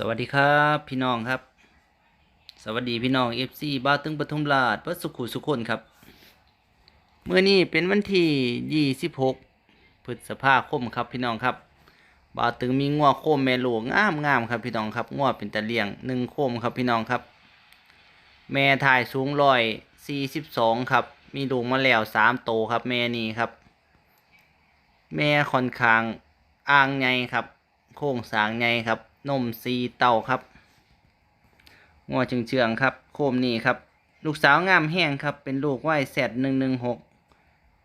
สวัสดีครับพี่น้องครับ สวัสดีพี่น้องเอฟซีบ้าตึงปทุมราชวัดสุขุสุคนครับเมื่อนี้เป็นวันที่ 26 พฤษภาคมครับพี่น้องครับบ้าตึงมีงัวโคมแม่หลูกงามงามครับพี่น้องครับงัวเป็นตะเลียงหนึ่งโคมครับพี่น้องครับ แม่ถ่ายสูงร้อยสี่สิบสองครับ มีลูกมาแล้วสามโตครับ แม่นี่ครับ แม่ค่อนข้างอ่างใหญ่ครับ โค้งสางใหญ่ครับ นมซีเต่าครับงัวเชืองเชืองๆครับ โคมนี่ครับ ลูกสาวงามแห้งครับ เป็นลูกไว้แสดหนึ่งหนึ่งหก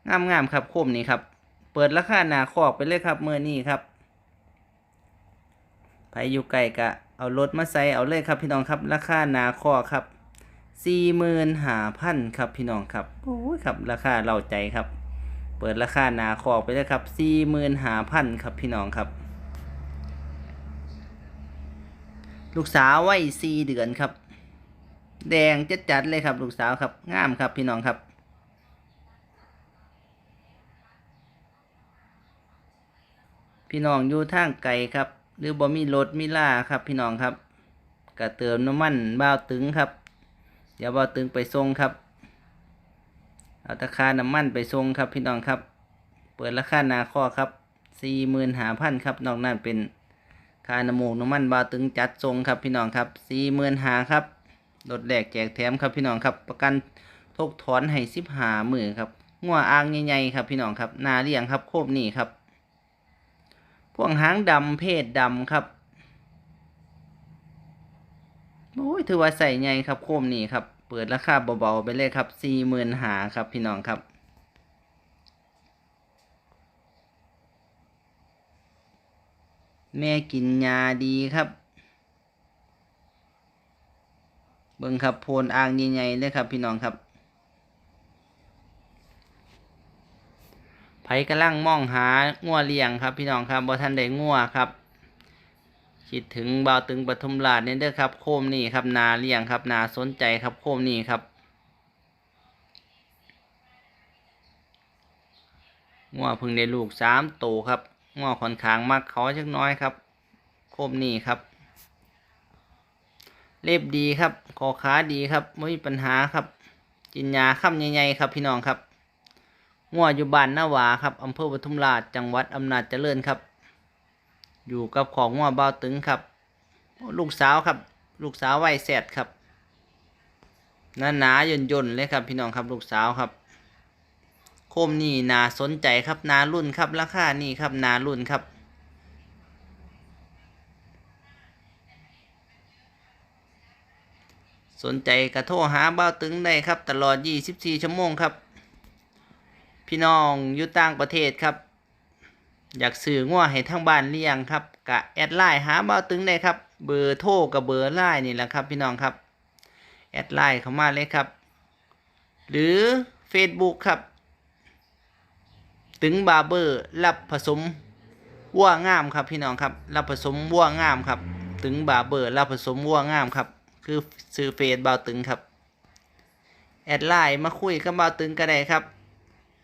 งามงามครับ โคมนี่ครับ เปิดราคาหนาคอกไปเลยครับเมื่อนี้ครับใครอยู่ไกลกะ เอารถมาใส่เอาเลยครับ พี่น้องครับ ราคาหนาคอกครับสี่หมื่นห้าพันครับพี่น้องครับโอ้ยครับ ราคาเราใจครับ เปิดราคาหนาคอกไปเลยครับสี่หมื่นห้าพันครับพี่น้องครับ ลูกสาววัยสี่เดือนครับ แดงจัดจัดๆเลยครับ ลูกสาวครับงามครับพี่น้องครับ พี่น้องอยู่ทางไกลครับ หรือบ่มีรถมีล่าครับ พี่น้องครับก็เติมน้ำมันบ้าวตึงครับ เดี๋ยวบ้าวตึงไปส่งครับเอาตะคาน้ำมันไปส่งครับพี่น้องครับ เปิดราคาหนาข้อครับสี่หมื่นหาพันครับนอกนั้นเป็น ค่าน้ำมูกน้ำมันบาตึงจัดทรงครับพี่น้องครับสี่หมื่นหาครับลดแหลกแจกแถมครับพี่น้องครับประกันทกถอนให้สิบหาหมือครับงัวอ่างใหญ่ๆครับพี่น้องครับนาเลี้ยงครับโคบนี่ครับ พวกหางดำเพศดำครับโอ้ยถือว่าใส่ใหญ่ครับโคมนี่ครับเปิดราคาเบาๆไปเลยครับสี่หมื่นหาครับพี่น้องครับ แม่กินยาดีครับ เบิ่งครับโพนอ่างใหญ่ๆเลยครับ พี่น้องครับไผกำลังมองหางัวเลี้ยงครับ พี่น้องครับบ่ทันได้งัวครับ คิดถึงบ่าวตึงปทุมราชเนี่ยเด้อครับ โคมนี่ครับนาเลี้ยงครับ นาสนใจครับโคมนี่ครับงัวพิ่งได้ลูกสามโตครับ งัวค่อนข้างมักเขาจักน้อยครับโคมนี่ครับ เล็บดีครับ คอขาดีครับไม่มีปัญหาครับ กินยาค่ำใหญ่ๆครับ พี่น้องครับงัวอยู่บ้านนาวาครับอำเภอปทุมราชจังหวัดอำนาจเจริญครับ อยู่กับของงัวเบาตึงครับ ลูกสาวครับ ลูกสาววัยแสดครับหนาหนาๆย่นย่นๆเลยครับ พี่น้องครับลูกสาวครับ โคมนี่นาสนใจครับนารุ่นครับราคานี่ครับนารุ่นครับสนใจกระโทรหาเบ้าตึงได้ครับ ตลอด 24 ชั่วโมงครับ พี่น้องอยู่ต่างประเทศครับ อยากสื่อง่วให้ทั้งบ้านเลี้ยงครับกะแอดไลน์หาเบ้าตึงได้ครับ เบอร์โทรกับเบอร์ไลน์นี่แหละครับ พี่น้องครับ แอดไลน์เข้ามาเลยครับ หรือ Facebook ครับ ตึงบาร์เบอร์รับผสมวัวงามครับพี่น้องครับรับผสมวัวงามครับ ตึงบาร์เบอร์รับผสมวัวงามครับ คือซื้อเฟซบาวตึงครับแอดไลน์มาคุยกับบาวตึงก็ได้ครับ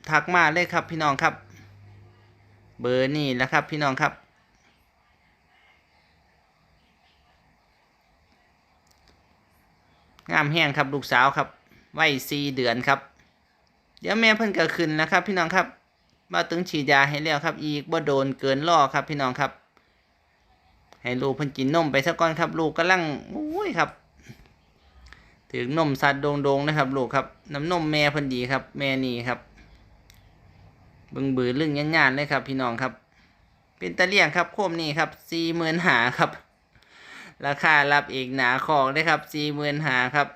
ทักมาเลยครับพี่น้องครับ เบอร์นี่แหละครับพี่น้องครับ งามแห้งครับลูกสาวครับวัยสี่เดือนครับ เดี๋ยวแม่เพิ่นก็ขึ้นแล้วครับพี่น้องครับ บาวตึงฉีดยาให้แล้วครับ อีกบ่โดนเกินล่อครับ พี่น้องครับ ให้ลูกเพิ่นกินนมไปสักก่อนครับ ลูกกำลังโอ้ยครับถึงนมสัตว์โดงๆนะครับ ลูกครับน้ำนมแม่เพิ่นดีครับ แม่นี่ครับบึงบือลึงยันยานๆเลยครับ พี่น้องครับ เป็นตะเลี่ยงครับโคมนี่ครับสี่หมื่นหาครับ ราคารับอีกหนาของเลยครับสี่หมื่นหาครับ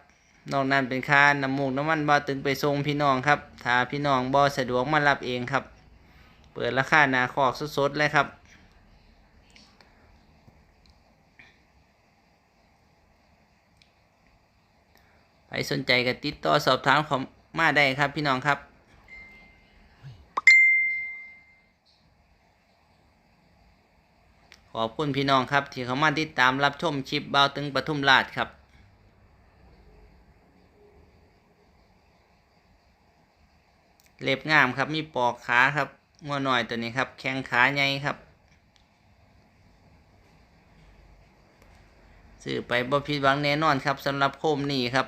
นอกนั้นเป็นค่าน้ำมูกน้ำมันบ่ตึงไปส่งพี่น้องครับถ้าพี่น้องบ่สะดวกมารับเองครับ เปิดราคานาคอกสดๆเลยครับ ใครสนใจก็ติดต่อสอบถามเขามาได้ครับพี่น้องครับขอบคุณพี่น้องครับ ที่เข้ามาติดตามรับชมคลิปเบาตึงปทุมราชครับเล็บงามครับมีปอกขาครับ งัวหน่อยตัวนี้ครับ แข้งขาใหญ่ครับซื้อไปบ่ผิดหวังแน่นอนครับสำหรับโคมนี่ครับ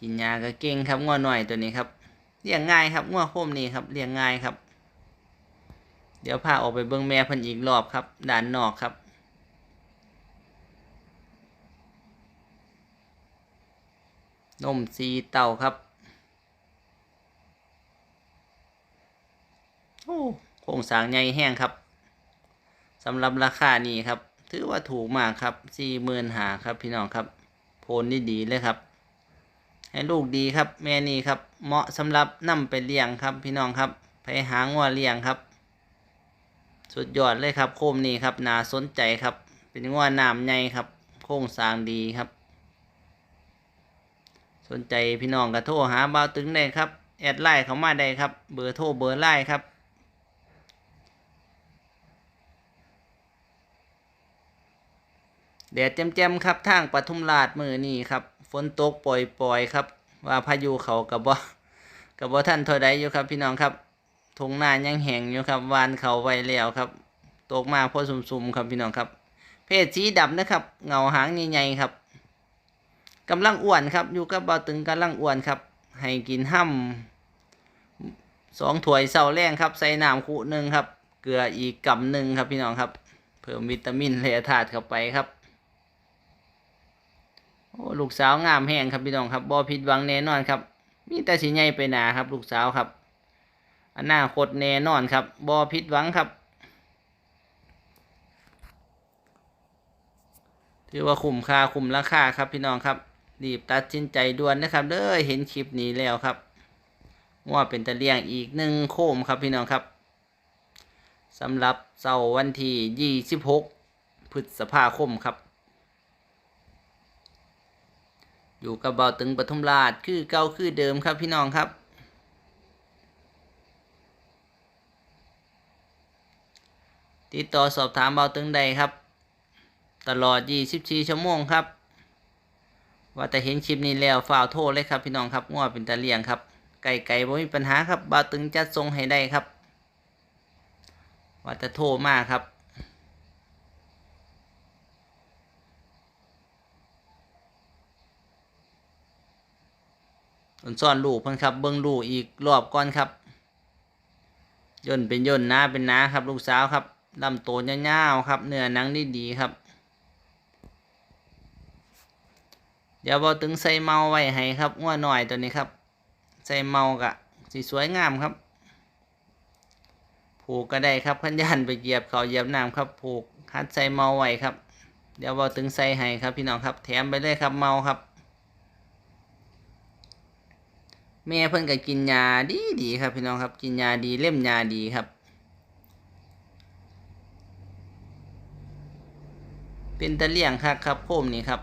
กินยาก็เก่งครับงัวหน่อยตัวนี้ครับเลี้ยงง่ายครับงัวโคมนี่ครับเลี้ยงง่ายครับ เดี๋ยวพาออกไปเบิ่งแม่พิ่นอีกรอบครับด่านนอกครับ นมสีเต่าครับ โอ้โครงสร้างใหญ่แห้งครับสำหรับราคานี้ครับ ถือว่าถูกมากครับสี่หมื่นหาครับพี่น้องครับ โพนนี่ดีเลยครับ ให้ลูกดีครับ แม่นี่ครับ เหมาะสำหรับนำไปเลี้ยงครับ พี่น้องครับ ไปหางัวเลี้ยงครับ สุดยอดเลยครับ โคมนี่ครับน่าสนใจครับ เป็นงัวน้ำใหญ่ครับ โครงสร้างดีครับ สนใจพี่น้องก็โทรหาบ่าวตึงได้ครับ แอดไลน์เขามาได้ครับ เบอร์โทรเบอร์ไลน์ครับแดดแจ่มๆครับทางปทุมราชมือนี่ครับ ฝนตกปล่อยๆครับ ว่าพายุเขากับบ่กับบ่ท่านเท่าใดอยู่ครับ พี่น้องครับทงหน้ายังแห้งอยู่ครับวานเขาไว้แล้วครับ ตกมาพอซุ่มๆครับพี่น้องครับ เพศสีดำนะครับ เงาหางใหญ่ๆครับ กำลังอ้วนครับ อยู่กับเบาตึงกำลังอ้วนครับ ให้กินห้ำสองถ้วยเสาแรงครับ ใส่น้ำคูหนึ่งครับ เกลืออีกกำหนึ่งครับพี่น้องครับ เพิ่มวิตามินและธาตุเข้าไปครับ โอ้ลูกสาวงามแห้งครับพี่น้องครับบ่ผิดหวังแน่นอนครับ มีแต่สีใหญ่ไปหนาครับ ลูกสาวครับอนาคตแน่นอนครับบ่ผิดหวังครับถือว่าคุ้มค่าคุ้มราคาครับพี่น้องครับ รีบตัดสินใจด่วนนะครับเด้อเห็นคลิปนี้แล้วครับว่าเป็นตะเลียงอีกหนึ่งโคมครับพี่น้องครับสำหรับเสาร์วันที่ 26 พฤษภาคมครับ อยู่กับเบาตึงปทุมราชคือเก่าคือเดิมครับพี่น้องครับ ติดต่อสอบถามเบาตึงใดครับ ตลอด 24 ชั่วโมงครับ ว่าแต่เห็นคลิปนี้แล้วฝ่ากโทรเลยครับพี่น้องครับง้อเป็นตะเลียงครับ ไก่ไก่บ่มีปัญหาครับบ่าวตึงจัดทรงให้ได้ครับ ว่าแต่โทรมากครับส่วนซ่อนลูกเพิ่นครับ เบิ้งลูกอีกรอบก่อนครับย่นเป็นย่นน้าเป็นน้าครับ ลูกสาวครับลำโตยาวๆครับ เนื้อหนังดีดีๆครับ เดี๋ยวบอตึงใส่เมาไว้ให้ครับง้วหน่อยตัวนี้ครับ ใส่เมากะสีสวยงามครับ ผูกก็ได้ครับขันยันไปเหยียบเขาเหยียบน้ำครับ ผูกคัดใส่เมาไว้ครับ เดี๋ยวบอตึงใส่ให้ครับพี่น้องครับ แถมไปเลยครับเมาครับ แม่เพิ่นก็กินยาดีดีครับพี่น้องครับ กินยาดีเล่มยาดีครับเป็นตะเลี่ยงครับครับโคมนี่ครับ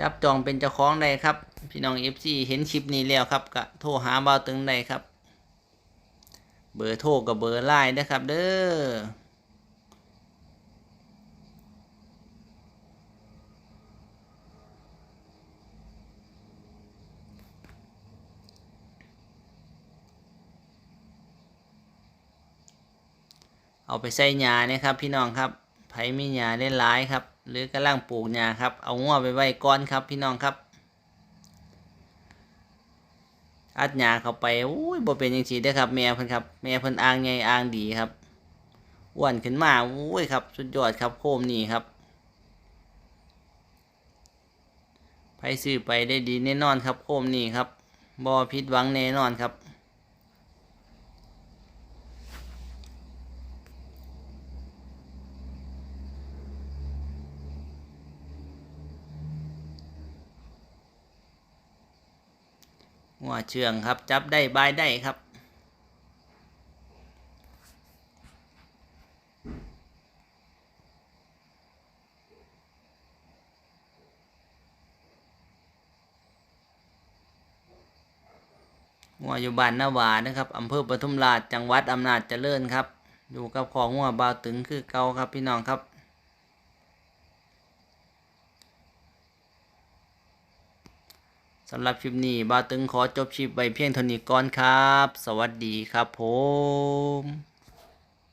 จับจองเป็นเจ้าของได้ครับ พี่น้องเอฟซีเห็นคลิปนี้แล้วครับก็โทรหาเบาตึงได้ครับ เบอร์โทรกับเบอร์ไลน์นะครับ เด้อเอาไปใส่หญ้าเนี่ยครับ พี่น้องครับไผมีหญ้าได้หลายครับ หรือกำลังปลูกหญ้าครับ เอางัวไปไว้ก่อนครับ พี่น้องครับ อัดหญ้าเข้าไปอุ้ยบ่เป็นจังซี่เด้ครับแม่เพิ่นครับแม่เพิ่นอ่างใหญ่อ่างดีครับอ้วนขึ้นมาอุ้ยครับ สุดยอดครับโคมนี่ครับไปซื้อไปได้ดีแน่นอนครับโคมนี่ครับบ่ผิดหวังแน่นอนครับ หัวเชืองครับ จับได้บายได้ครับ หัวอยู่บ้านนาวานะครับอำเภอปทุมราชจังหวัดอำนาจเจริญครับ อยู่กับของหัวบาวตึงคือเกาครับพี่น้องครับ สำหรับคลิปนี้บาตึงขอจบคลิปไว้เพียงเท่านี้ก่อนครับ สวัสดีครับผม